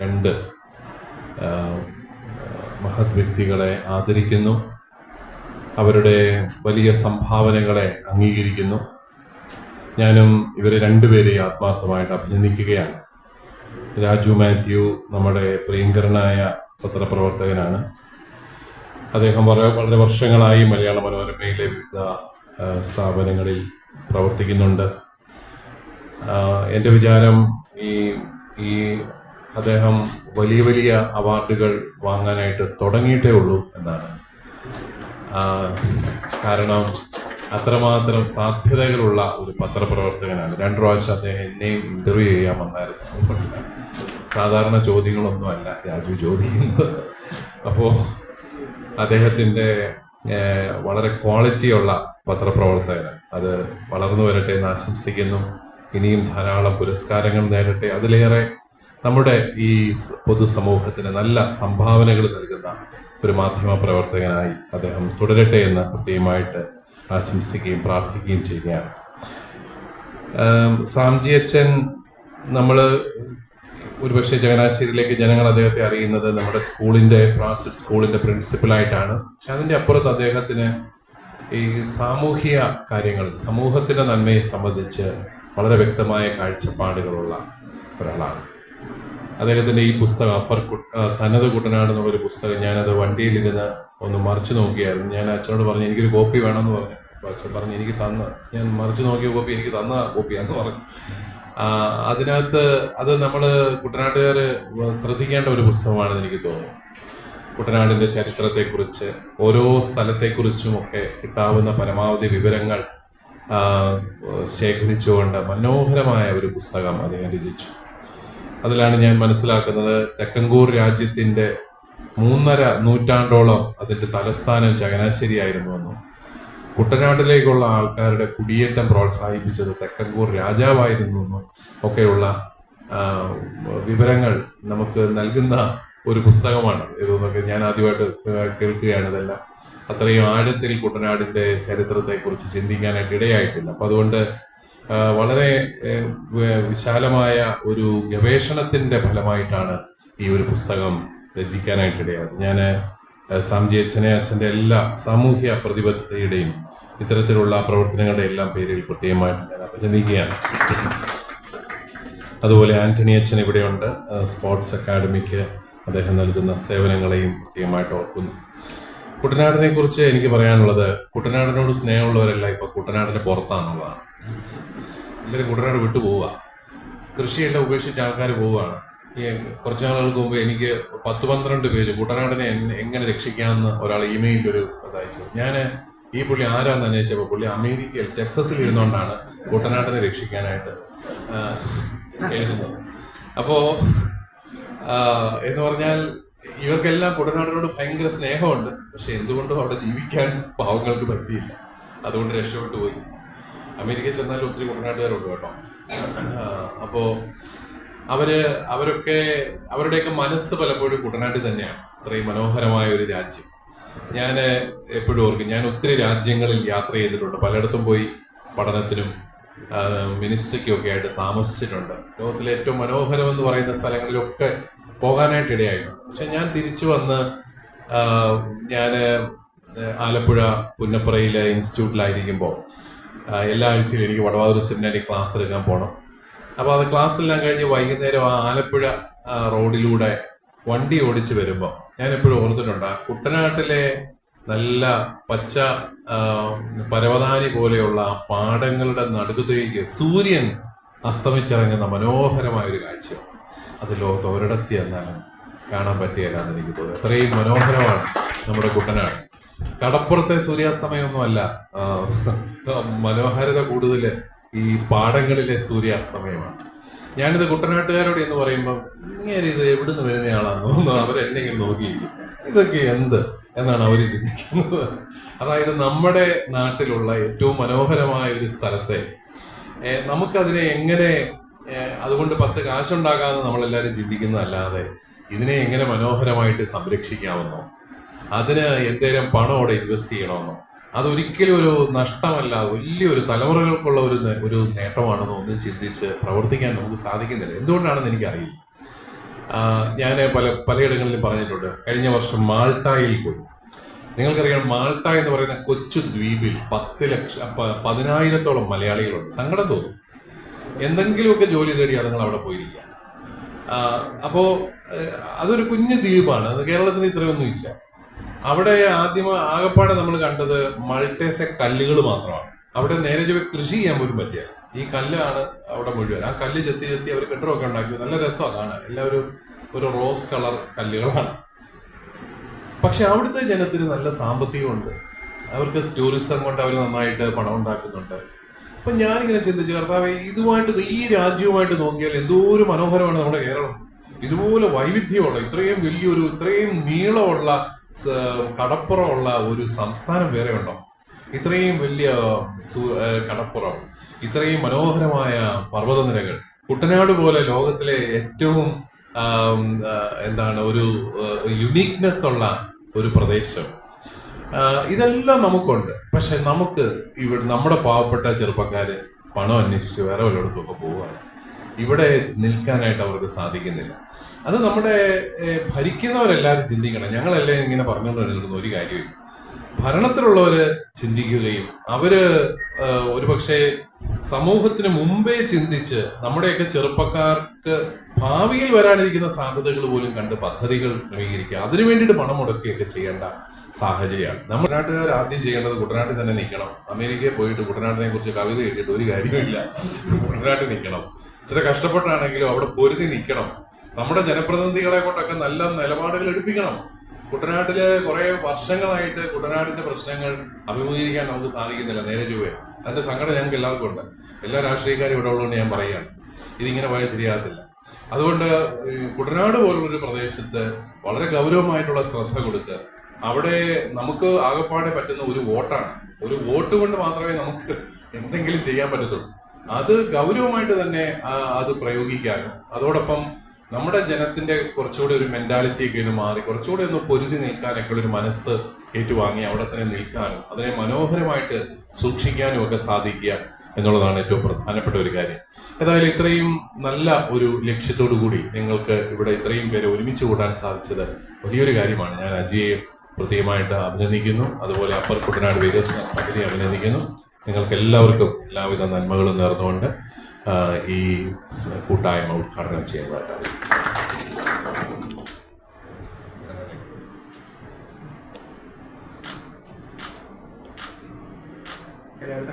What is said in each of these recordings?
രണ്ട് മഹത് വ്യക്തികളെ ആദരിക്കുന്നു. അവരുടെ വലിയ സംഭാവനകളെ അംഗീകരിക്കുന്നു. ഞാനും ഇവരെ രണ്ടുപേരെയും ആത്മാർത്ഥമായിട്ട് അഭിനന്ദിക്കുകയാണ്. രാജു മാത്യു നമ്മുടെ പ്രിയങ്കരനായ പത്രപ്രവർത്തകനാണ്. അദ്ദേഹം വളരെ വളരെ വർഷങ്ങളായി മലയാള മനോരമയിലെ വിവിധ സ്ഥാപനങ്ങളിൽ പ്രവർത്തിക്കുന്നുണ്ട്. എന്റെ വിചാരം ഈ ഈ അദ്ദേഹം വലിയ വലിയ അവാർഡുകൾ വാങ്ങാനായിട്ട് തുടങ്ങിയിട്ടേ ഉള്ളൂ എന്നാണ്. കാരണം അത്രമാത്രം സാധ്യതകളുള്ള ഒരു പത്രപ്രവർത്തകനാണ്. രണ്ടു പ്രാവശ്യം അദ്ദേഹം എന്നെയും ഇന്റർവ്യൂ ചെയ്യാൻ വന്നായിരുന്നു. സാധാരണ ചോദ്യങ്ങളൊന്നും അല്ല രാജു ചോദിക്കുന്നത്. അപ്പോൾ അദ്ദേഹത്തിന്റെ വളരെ ക്വാളിറ്റിയുള്ള പത്രപ്രവർത്തകനാണ്. അത് വളർന്നു വരട്ടെ എന്ന് ആശംസിക്കുന്നു. ഇനിയും ധാരാളം പുരസ്കാരങ്ങൾ നേടട്ടെ. അതിലേറെ നമ്മുടെ ഈ പൊതുസമൂഹത്തിന് നല്ല സംഭാവനകൾ നൽകുന്ന ഒരു മാധ്യമ പ്രവർത്തകനായി അദ്ദേഹം തുടരട്ടെ എന്ന് പ്രത്യേകമായിട്ട് ആശംസിക്കുകയും പ്രാർത്ഥിക്കുകയും ചെയ്യുകയാണ്. സാംജി അച്ഛൻ നമ്മൾ ഒരുപക്ഷെ ചങ്ങനാശ്ശേരിയിലേക്ക് ജനങ്ങൾ അദ്ദേഹത്തെ അറിയുന്നത് നമ്മുടെ സ്കൂളിന്റെ പ്രാസിഡ് സ്കൂളിന്റെ പ്രിൻസിപ്പലായിട്ടാണ്. പക്ഷെ അതിന്റെ അപ്പുറത്ത് അദ്ദേഹത്തിന് ഈ സാമൂഹിക കാര്യങ്ങൾ സമൂഹത്തിന്റെ നന്മയെ സംബന്ധിച്ച് വളരെ വ്യക്തമായ കാഴ്ചപ്പാടുകളുള്ള ഒരാളാണ്. അദ്ദേഹത്തിന്റെ ഈ പുസ്തകം അപ്പർ തനത് കുട്ടനാട് എന്നുള്ളൊരു പുസ്തകം ഞാനത് വണ്ടിയിലിരുന്ന് ഒന്ന് മറിച്ചു നോക്കിയായിരുന്നു. ഞാൻ അച്ഛനോട് പറഞ്ഞു എനിക്കൊരു കോപ്പി വേണമെന്ന് പറഞ്ഞു. അപ്പൊ അച്ഛൻ പറഞ്ഞു എനിക്ക് തന്ന. ഞാൻ മറിച്ചു നോക്കിയ കോപ്പി എനിക്ക് തന്ന കോപ്പിയാന്ന് പറഞ്ഞു. അതിനകത്ത് അത് നമ്മൾ കുട്ടനാട്ടുകാർ ശ്രദ്ധിക്കേണ്ട ഒരു പുസ്തകമാണെന്ന് എനിക്ക് തോന്നുന്നു. കുട്ടനാടിന്റെ ചരിത്രത്തെക്കുറിച്ച് ഓരോ സ്ഥലത്തെക്കുറിച്ചും ഒക്കെ കിട്ടാവുന്ന പരമാവധി വിവരങ്ങൾ ശേഖരിച്ചുകൊണ്ട് മനോഹരമായ ഒരു പുസ്തകം അദ്ദേഹം രചിച്ചു. അതിലാണ് ഞാൻ മനസ്സിലാക്കുന്നത് തെക്കങ്കൂർ രാജ്യത്തിന്റെ മൂന്നര നൂറ്റാണ്ടോളം അതിന്റെ തലസ്ഥാനം ചങ്ങനാശ്ശേരി ആയിരുന്നു എന്നും കുട്ടനാട്ടിലേക്കുള്ള ആൾക്കാരുടെ കുടിയേറ്റം പ്രോത്സാഹിപ്പിച്ചത് തെക്കങ്കൂർ രാജാവായിരുന്നു എന്നും ഒക്കെയുള്ള വിവരങ്ങൾ നമുക്ക് നൽകുന്ന ഒരു പുസ്തകമാണ് ഇതൊന്നൊക്കെ ഞാൻ ആദ്യമായിട്ട് കേൾക്കുകയാണ് ഇതെല്ലാം. അത്രയും ആഴത്തിൽ കുട്ടനാടിന്റെ ചരിത്രത്തെക്കുറിച്ച് ചിന്തിക്കാനായിട്ട് ഇടയായിട്ടില്ല. അപ്പൊ അതുകൊണ്ട് വളരെ വിശാലമായ ഒരു ഗവേഷണത്തിന്റെ ഫലമായിട്ടാണ് ഈ ഒരു പുസ്തകം രചിക്കാനായിട്ട് ഇടയായത് ഞാൻ സാംജി അച്ഛനെ അച്ഛന്റെ എല്ലാ സാമൂഹ്യ പ്രതിബദ്ധതയുടെയും ഇത്തരത്തിലുള്ള പ്രവർത്തനങ്ങളുടെ എല്ലാം പേരിൽ പ്രത്യേകമായിട്ട് ഞാൻ അഭിനന്ദിക്കുകയാണ്. അതുപോലെ ആന്റണി അച്ഛൻ ഇവിടെയുണ്ട്. സ്പോർട്സ് അക്കാഡമിക്ക് അദ്ദേഹം നൽകുന്ന സേവനങ്ങളെയും പ്രത്യേകമായിട്ട് ഓർക്കുന്നു. കുട്ടനാടിനെ കുറിച്ച് എനിക്ക് പറയാനുള്ളത് കുട്ടനാടിനോട് സ്നേഹമുള്ളവരല്ല ഇപ്പൊ കുട്ടനാടിന് പുറത്താന്നുള്ളതാണ് എല്ലാവരും കുട്ടനാട് വിട്ടു പോവുക. കൃഷിയെല്ലാം ഉപേക്ഷിച്ച് ആൾക്കാർ പോവുകയാണ്. ഈ കുറച്ച് നാളുകൾക്ക് മുമ്പ് എനിക്ക് പത്ത് പന്ത്രണ്ട് പേര് കുട്ടനാടിനെ എങ്ങനെ- രക്ഷിക്കാമെന്ന് ഒരാൾ ഇമെയിലിൽ ഒരു അയച്ചു ഞാൻ ഈ പുള്ളി ആരാന്ന് അന്വേഷിച്ചപ്പോൾ പുള്ളി അമേരിക്കയിൽ ടെക്സസിൽ ഇരുന്നുകൊണ്ടാണ് കുട്ടനാടിനെ രക്ഷിക്കാനായിട്ട് എഴുതുന്നത്. അപ്പോ എന്ന് പറഞ്ഞാൽ ഇവർക്കെല്ലാം കുട്ടനാടിനോട് ഭയങ്കര സ്നേഹമുണ്ട്. പക്ഷെ എന്തുകൊണ്ടും അവിടെ ജീവിക്കാൻ പാവങ്ങൾക്ക് പറ്റിയില്ല. അതുകൊണ്ട് രക്ഷപ്പെട്ടു പോയി. അമേരിക്കയിൽ ചെന്നാലും ഒത്തിരി കുട്ടനാട്ടുകാരുണ്ട് കേട്ടോ. അപ്പോ അവർ അവരൊക്കെ അവരുടെയൊക്കെ മനസ്സ് പലപ്പോഴും കുട്ടനാട്ടിൽ തന്നെയാണ്. അത്രയും മനോഹരമായ ഒരു രാജ്യം. ഞാൻ എപ്പോഴും ഓർക്കും ഞാൻ ഒത്തിരി രാജ്യങ്ങളിൽ യാത്ര ചെയ്തിട്ടുണ്ട്. പലയിടത്തും പോയി പഠനത്തിനും ഒക്കെ ആയിട്ട് താമസിച്ചിട്ടുണ്ട്. ലോകത്തിലെ ഏറ്റവും മനോഹരം എന്ന് പറയുന്ന സ്ഥലങ്ങളിലൊക്കെ പോകാനായിട്ട് ഇടയായിട്ടുണ്ട്. പക്ഷെ ഞാൻ തിരിച്ചു വന്ന് ഞാൻ ആലപ്പുഴ പുന്നപ്പുറയിലെ ഇൻസ്റ്റിറ്റ്യൂട്ടിലായിരിക്കുമ്പോൾ എല്ലാ ആഴ്ചയിലും എനിക്ക് വടവാതൂർ സെമിനാരി ക്ലാസ് എടുക്കാൻ പോകണം അപ്പോൾ അത് ക്ലാസ്സെല്ലാം കഴിഞ്ഞ് വൈകുന്നേരം ആ ആലപ്പുഴ റോഡിലൂടെ വണ്ടി ഓടിച്ചു വരുമ്പോൾ ഞാൻ എപ്പോഴും ഓർത്തിട്ടുണ്ട് ആ കുട്ടനാട്ടിലെ നല്ല പച്ച പരവതാനി പോലെയുള്ള ആ പാടങ്ങളുടെ നടുക്കത്തേക്ക് സൂര്യൻ അസ്തമിച്ചിറങ്ങുന്ന മനോഹരമായ ഒരു കാഴ്ച അത് ലോകത്ത് ഒരിടത്തി എന്നാലും കാണാൻ പറ്റിയല്ല എന്ന് എനിക്ക് തോന്നുന്നു. അത്രയും മനോഹരമാണ് നമ്മുടെ കുട്ടനാട്. കടപ്പുറത്തെ സൂര്യാസ്തമയമൊന്നുമല്ല മനോഹാരിത കൂടുതൽ ഈ പാടങ്ങളിലെ സൂര്യാസ്തമയമാണ്. ഞാനിത് കുട്ടനാട്ടുകാരോട് എന്ന് പറയുമ്പോൾ ഇങ്ങനെ ഇത് എവിടുന്ന് വരുന്നയാളാണെന്ന് അവരെന്നെ ഇങ്ങനെ നോക്കി ഇതൊക്കെ എന്ത്? എന്നാണ് അവർ ചിന്തിക്കുന്നത്. അതായത് നമ്മുടെ നാട്ടിലുള്ള ഏറ്റവും മനോഹരമായ ഒരു സ്ഥലത്തെ നമുക്കതിനെ എങ്ങനെ അതുകൊണ്ട് പത്ത് കാശുണ്ടാക്കാമെന്ന് നമ്മളെല്ലാവരും ചിന്തിക്കുന്നതല്ലാതെ ഇതിനെ എങ്ങനെ മനോഹരമായിട്ട് സംരക്ഷിക്കാമെന്നോ അതിന് എന്തേലും പണം അവിടെ ഇൻവെസ്റ്റ് ചെയ്യണമെന്നോ? അതൊരിക്കലും ഒരു നഷ്ടമല്ല വലിയൊരു തലമുറകൾക്കുള്ള ഒരു ഒരു നേട്ടമാണെന്ന് ഒന്നും ചിന്തിച്ച് പ്രവർത്തിക്കാൻ നമുക്ക് സാധിക്കുന്നില്ല. എന്തുകൊണ്ടാണെന്ന് എനിക്കറിയില്ല. ഞാൻ പല പലയിടങ്ങളിലും പറഞ്ഞിട്ടുണ്ട് കഴിഞ്ഞ വർഷം മാൾട്ടായിൽ പോയി. നിങ്ങൾക്കറിയാം മാൾട്ട എന്ന് പറയുന്ന കൊച്ചു ദ്വീപിൽ പത്ത് ലക്ഷം പതിനായിരത്തോളം മലയാളികളുണ്ട്. സങ്കടം തോന്നും. എന്തെങ്കിലുമൊക്കെ ജോലി തേടി അതുങ്ങൾ അവിടെ പോയിരിക്കുക. അപ്പോൾ അപ്പോ അതൊരു കുഞ്ഞു ദ്വീപാണ്. അത് കേരളത്തിന് ഇത്രയൊന്നും ഇല്ല അവിടെ ആദ്യം ആകപ്പാടെ നമ്മൾ കണ്ടത് മൾട്ടേസെ കല്ലുകൾ മാത്രമാണ്. അവിടെ നേരെ കൃഷി ചെയ്യാൻ പോലും പറ്റിയ ഈ കല്ലാണ് അവിടെ മുഴുവൻ. ആ കല്ല് ചെത്തി ചെത്തി അവർ കെട്ടിടമൊക്കെ ഉണ്ടാക്കി. നല്ല രസമാണ് കാണാൻ. എല്ലാവരും ഒരു റോസ് കളർ കല്ലുകളാണ്. പക്ഷെ അവിടുത്തെ ജനത്തിന് നല്ല സാമ്പത്തികമുണ്ട്. അവർക്ക് ടൂറിസം കൊണ്ട് അവർ നന്നായിട്ട് പണം ഉണ്ടാക്കുന്നുണ്ട്. അപ്പൊ ഞാനിങ്ങനെ ചിന്തിച്ചു കർത്താവെ ഇതുമായിട്ട് ഈ രാജ്യവുമായിട്ട് നോക്കിയാൽ എന്തോ ഒരു മനോഹരമാണ് നമ്മുടെ കേരളം. ഇതുപോലെ വൈവിധ്യമുള്ള ഇത്രയും വലിയൊരു ഇത്രയും നീളമുള്ള കടപ്പുറമുള്ള ഒരു സംസ്ഥാനം വേറെ ഉണ്ടോ? ഇത്രയും വലിയ കടപ്പുറം ഇത്രയും മനോഹരമായ പർവതനിരകൾ കുട്ടനാട് പോലെ ലോകത്തിലെ ഏറ്റവും എന്താണ് ഒരു യുണീക്നെസ് ഉള്ള ഒരു പ്രദേശം. ഇതെല്ലാം നമുക്കുണ്ട്. പക്ഷെ നമുക്ക് ഇവിടെ നമ്മുടെ പാവപ്പെട്ട ചെറുപ്പക്കാര് പണം അന്വേഷിച്ച് വേറെ വല്ലയിടത്തുമൊക്കെ പോവുകയാണ്. ഇവിടെ നിൽക്കാനായിട്ട് അവർക്ക് സാധിക്കുന്നില്ല. അത് നമ്മുടെ ഭരിക്കുന്നവരെല്ലാവരും ചിന്തിക്കണം. ഞങ്ങളെല്ലാം ഇങ്ങനെ പറഞ്ഞുകൊണ്ടിരുന്ന ഒരു കാര്യമില്ല. ഭരണത്തിലുള്ളവർ ചിന്തിക്കുകയും അവർ ഒരുപക്ഷെ സമൂഹത്തിന് മുമ്പേ ചിന്തിച്ച് നമ്മുടെയൊക്കെ ചെറുപ്പക്കാർക്ക് ഭാവിയിൽ വരാനിരിക്കുന്ന സാധ്യതകൾ പോലും കണ്ട് പദ്ധതികൾ ക്രമീകരിക്കുക. അതിനു വേണ്ടിയിട്ട് പണം മുടക്കുകയൊക്കെ ചെയ്യേണ്ട സാഹചര്യമാണ്. നമ്മൾ നാട്ടുകാർ ആദ്യം ചെയ്യേണ്ടത് കുട്ടനാട്ടിൽ തന്നെ നിൽക്കണം. അമേരിക്കയിൽ പോയിട്ട് കുട്ടനാട്ടിനെ കുറിച്ച് കവിത എഴുതിയിട്ട് ഒരു കാര്യമില്ല കുട്ടനാട്ടിൽ നിൽക്കണം. ഇച്ചിരി കഷ്ടപ്പെട്ടാണെങ്കിലും അവിടെ പൊരുതി നിൽക്കണം. നമ്മുടെ ജനപ്രതിനിധികളെ കൊണ്ടൊക്കെ നല്ല നിലപാടുകൾ എടുപ്പിക്കണം. കുട്ടനാട്ടിൽ കുറെ വർഷങ്ങളായിട്ട് കുട്ടനാടിന്റെ പ്രശ്നങ്ങൾ അഭിമുഖീകരിക്കാൻ നമുക്ക് സാധിക്കുന്നില്ല നേരെ ചൊവ്വേ. അതിന്റെ സങ്കടം ഞങ്ങൾക്ക് എല്ലാവർക്കും ഉണ്ട്. എല്ലാ രാഷ്ട്രീയക്കാരും ഇവിടെ ഉള്ളതുകൊണ്ട് ഞാൻ പറയുകയാണ്. ഇതിങ്ങനെ പോയാൽ ശരിയാകത്തില്ല. അതുകൊണ്ട് കുട്ടനാട് പോലുള്ളൊരു പ്രദേശത്ത് വളരെ ഗൗരവമായിട്ടുള്ള ശ്രദ്ധ കൊടുത്ത് അവിടെ നമുക്ക് ആകപ്പാടെ പറ്റുന്ന ഒരു വോട്ടാണ്. ഒരു വോട്ട് കൊണ്ട് മാത്രമേ നമുക്ക് എന്തെങ്കിലും ചെയ്യാൻ പറ്റത്തുള്ളൂ. അത് ഗൗരവമായിട്ട് തന്നെ അത് പ്രയോഗിക്കാനും അതോടൊപ്പം നമ്മുടെ ജനത്തിന്റെ കുറച്ചുകൂടി ഒരു മെന്റാലിറ്റി ഒക്കെ ഒന്ന് മാറി കുറച്ചുകൂടി ഒന്ന് പൊരുതി നിൽക്കാനൊക്കെ ഒരു മനസ്സ് ഏറ്റുവാങ്ങി അവിടെ തന്നെ നിൽക്കാനും അതിനെ മനോഹരമായിട്ട് സൂക്ഷിക്കാനും ഒക്കെ സാധിക്കുക എന്നുള്ളതാണ് ഏറ്റവും പ്രധാനപ്പെട്ട ഒരു കാര്യം. ഏതായാലും ഇത്രയും നല്ല ഒരു ലക്ഷ്യത്തോടു കൂടി നിങ്ങൾക്ക് ഇവിടെ ഇത്രയും പേരെ ഒരുമിച്ച് കൂടാൻ സാധിച്ചത് വലിയൊരു കാര്യമാണ്. ഞാൻ അജിയെയും പ്രത്യേകമായിട്ട് അഭിനന്ദിക്കുന്നു. അതുപോലെ അപ്പർ കുട്ടനാട് വികസന സമിതി അഭിനന്ദിക്കുന്നു. നിങ്ങൾക്ക് എല്ലാവർക്കും എല്ലാവിധ നന്മകളും നേർന്നുകൊണ്ട് ഈ കൂട്ടായ്മ ഉദ്ഘാടനം ചെയ്യുന്നതായിട്ടാണ് അടുത്ത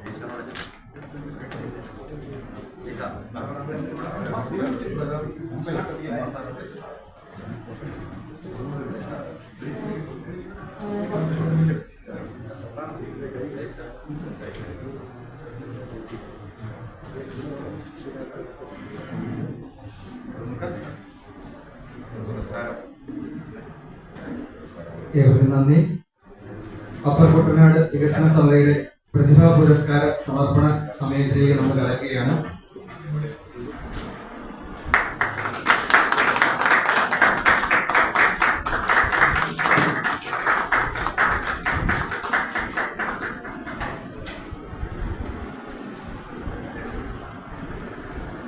നന്ദി. അപ്പർ കുട്ടനാട് വികസന സമിതിയുടെ പ്രതിഭാ പുരസ്കാര സമർപ്പണ സമയത്തിലേക്ക് നമ്മൾ കടക്കുകയാണ്.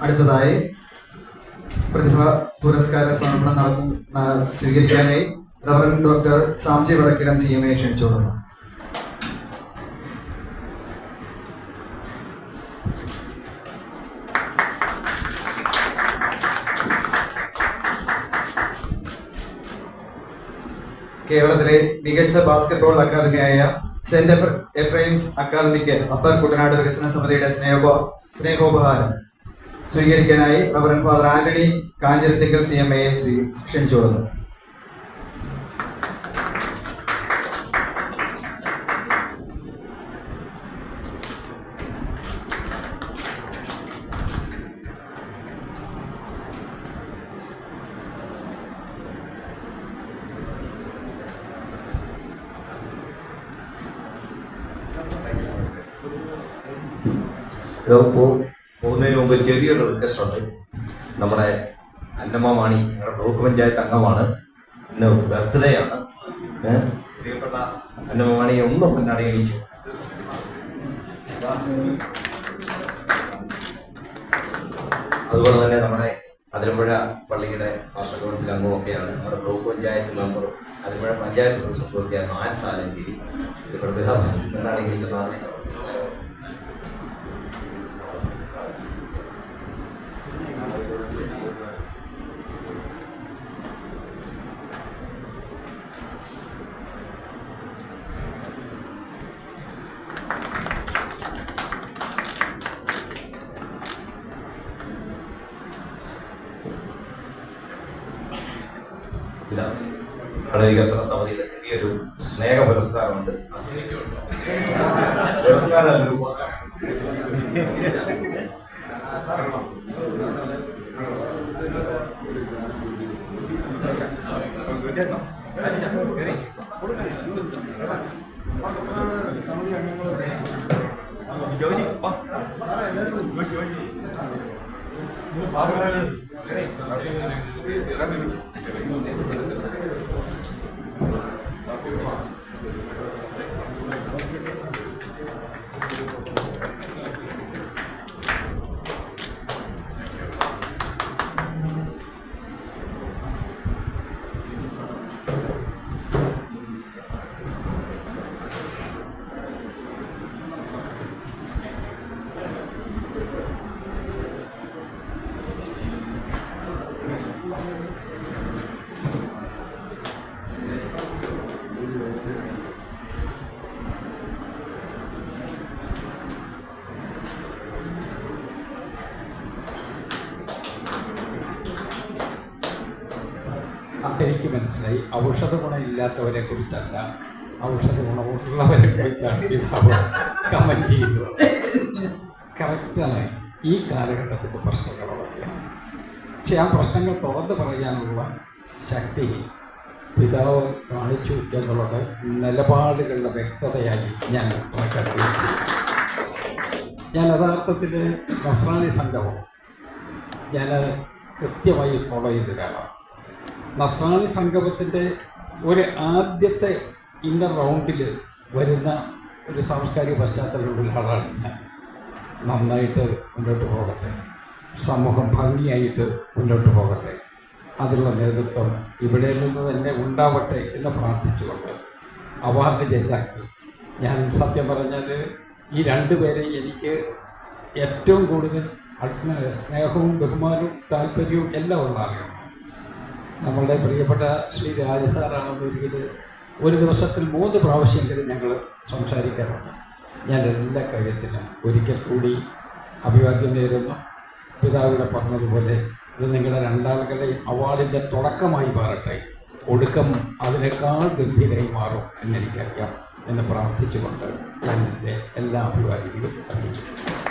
അടുത്തതായി പ്രതിഭ പുരസ്കാര സമർപ്പണം നടത്തുന്ന സ്വീകരിക്കാനായി reverend doctor Samji Vadakkidam C M A ക്ഷണിച്ചോളുന്നു കേരളത്തിലെ മികച്ച ബാസ്കറ്റ്ബോൾ അക്കാദമിയായ സെന്റ് എഫ്രൈംസ് അക്കാദമിക്ക് അപ്പർ കുട്ടനാട് വികസന സമിതിയുടെ സ്നേഹോ സ്നേഹോപഹാരം. സ്വീകരിക്കാനായി reverend father Antony Kanjirathikkal C M എയെ ക്ഷണിച്ചു കൊടുത്തു. ഇത് പോ- പോകുന്നതിന് മുമ്പ് ചെറിയൊരു റിക്വസ്റ്റ് ഉണ്ട്. നമ്മുടെ അന്നമ്മ മാണി ബ്ലോക്ക് പഞ്ചായത്ത് അംഗമാണ്. ഇന്ന് ബർത്ത്ഡേ ആണ്? പ്രിയപ്പെട്ട അന്നമ്മ മാണിയെ ഒന്ന് പൊന്നാടി എണീച്ചു അതുപോലെ തന്നെ നമ്മുടെ അതിരമ്പുഴ പള്ളിയുടെ മാസ്റ്റർ കൗൺസിൽ അംഗമൊക്കെയാണ് നമ്മുടെ ബ്ലോക്ക് പഞ്ചായത്ത് മെമ്പറും അതിരമ്പുഴ പഞ്ചായത്ത് പ്രസിഡന്റും ഒക്കെയാണ് ആൻ സാലഞ്ചേരി ഇവിടെ പിതാവ് പൊന്നാടി എണീച്ചെന്ന് വളരെ വികസന സമിതിയുടെ ചെറിയൊരു സ്നേഹ പുരസ്കാരമുണ്ട്. പുരസ്കാരം. ജോജി, 本当に。മനസ്സിലായി. ഔഷധ ഗുണമില്ലാത്തവരെ കുറിച്ചല്ല. ഔഷധ ഗുണമുള്ളവരെ കുറിച്ചാണ് പിതാവ് കമന്റ് ചെയ്യുന്നത്. കറക്റ്റാണ് ഈ കാലഘട്ടത്തിന്റെ പ്രശ്നങ്ങളൊക്കെയാണ് പക്ഷെ ആ പ്രശ്നങ്ങൾ തുറന്നു പറയാനുള്ള ശക്തി പിതാവ് കാണിച്ചു എന്നുള്ളത് നിലപാടുകളുടെ വ്യക്തതയായി ഞാൻ പ്രകടിപ്പിച്ചു. ഞാൻ യഥാർത്ഥത്തിൽ നസ്രാണി സംഘവും ഞാൻ കൃത്യമായി ഫോളോ ചെയ്ത ഒരാളാണ് നസ്രാണി സംഗമത്തിന്റെ ഒരു ആദ്യത്തെ ഇന്നർ റൗണ്ടിൽ വരുന്ന ഒരു സാംസ്കാരിക പശ്ചാത്തലമുള്ള ആളാണ് ഞാൻ. നന്നായിട്ട് മുന്നോട്ട് പോകട്ടെ. സമൂഹം ഭംഗിയായിട്ട് മുന്നോട്ട് പോകട്ടെ. അതിനുള്ള നേതൃത്വം ഇവിടെ നിന്ന് തന്നെ ഉണ്ടാവട്ടെ എന്ന് പ്രാർത്ഥിച്ചുകൊണ്ട് അവാർഡ് ജേതാക്കി ഞാൻ സത്യം പറഞ്ഞാൽ ഈ രണ്ട് പേരെ എനിക്ക് ഏറ്റവും കൂടുതൽ സ്നേഹവും ബഹുമാനവും താല്പര്യവും എല്ലാം ഉള്ള ആളുകളാണ് നമ്മളുടെ പ്രിയപ്പെട്ട ശ്രീ രാജസാറാണെന്ന് ഒരിക്കൽ ഒരു ദിവസത്തിൽ മൂന്ന് പ്രാവശ്യമെങ്കിലും ഞങ്ങൾ സംസാരിക്കാറുണ്ട്. ഞാൻ എല്ലാ കാര്യത്തിലും ഒരിക്കൽ കൂടി അഭിവാദ്യം നേരുന്നു. പിതാവിടെ പറഞ്ഞതുപോലെ ഇത് നിങ്ങളുടെ രണ്ടാളുകളുടെയും അവാർഡിന്റെ തുടക്കമായി മാറട്ടെ. ഒടുക്കം അതിനേക്കാൾ ഗംഭീരമായി മാറും എന്നെനിക്കറിയാം എന്ന് പ്രാർത്ഥിച്ചുകൊണ്ട് ഞാൻ എന്റെ എല്ലാ അഭിവാദ്യങ്ങളും അറിയിക്കുന്നു.